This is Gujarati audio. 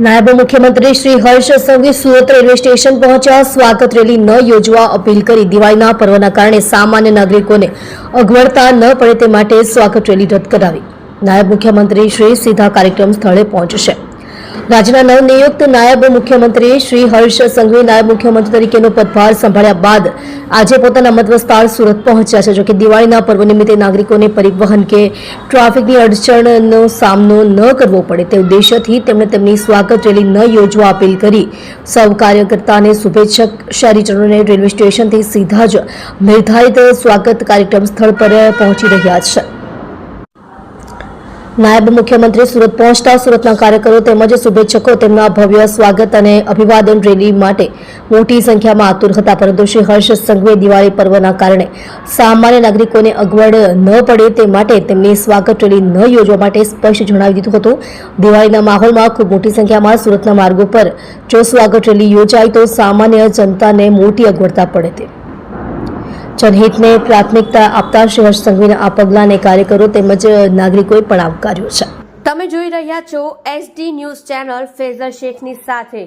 નાયબ મુખ્યમંત્રી શ્રી હર્ષ સંઘવી સુરત રેલવે સ્ટેશન પહોંચ્યા. સ્વાગત રેલી ન યોજવા અપીલ કરી. દિવાળીના પર્વના કારણે સામાન્ય નાગરિકોને અગવડતા ન પડે તે માટે સ્વાગત રેલી રદ કરાવી. નાયબ મુખ્યમંત્રી શ્રી સીધા કાર્યક્રમ સ્થળે પહોંચશે. રાજ્યના નવનિયુક્ત નાયબ મુખ્યમંત્રી શ્રી હર્ષ સંઘવી નાયબ મુખ્યમંત્રી તરીકેનો પદભાર સંભાળ્યા બાદ આજે પોતાના મતવિસ્તાર સુરત પહોંચ્યા છે, જોકે દિવાળીના પર્વ નિમિત્તે નાગરિકોને પરિવહન કે ટ્રાફિકની અડચણનો સામનો ન કરવો પડે તે ઉદ્દેશ્યથી તેમણે તેમની સ્વાગત રેલી ન યોજવા અપીલ કરી. સૌ કાર્યકર્તા અને શુભેચ્છક શહેરીજનોને રેલવે સ્ટેશનથી સીધા જ નિર્ધારિત સ્વાગત કાર્યક્રમ સ્થળ પર પહોંચી રહ્યા છે. નાયબ મુખ્યમંત્રી સુરત પહોંચતા સુરતના કાર્યકરો તેમજ શુભેચ્છકો તેમના ભવ્ય સ્વાગત અને અભિવાદન રેલી માટે મોટી સંખ્યામાં આતુર હતા. પરંતુ શ્રી હર્ષ સંઘવે દિવાળી પર્વના કારણે સામાન્ય નાગરિકોને અગવડ ન પડે તે માટે તેમની સ્વાગત રેલી ન યોજવા માટે સ્પષ્ટ જણાવી દીધું હતું. દિવાળીના માહોલમાં ખૂબ મોટી સંખ્યામાં સુરતના માર્ગો પર જો સ્વાગત રેલી યોજાય તો સામાન્ય જનતાને મોટી અગવડતા પડે તે. જનહિતને પ્રાથમિકતા આપતા શ્રી હર્ષ સંઘવીના આ પગલાંને કાર્યકરો તેમજ નાગરિકોએ પણ આવકાર્યો છે. તમે જોઈ રહ્યા છો એસડી ન્યૂઝ ચેનલ ફેઝર શેખની સાથે.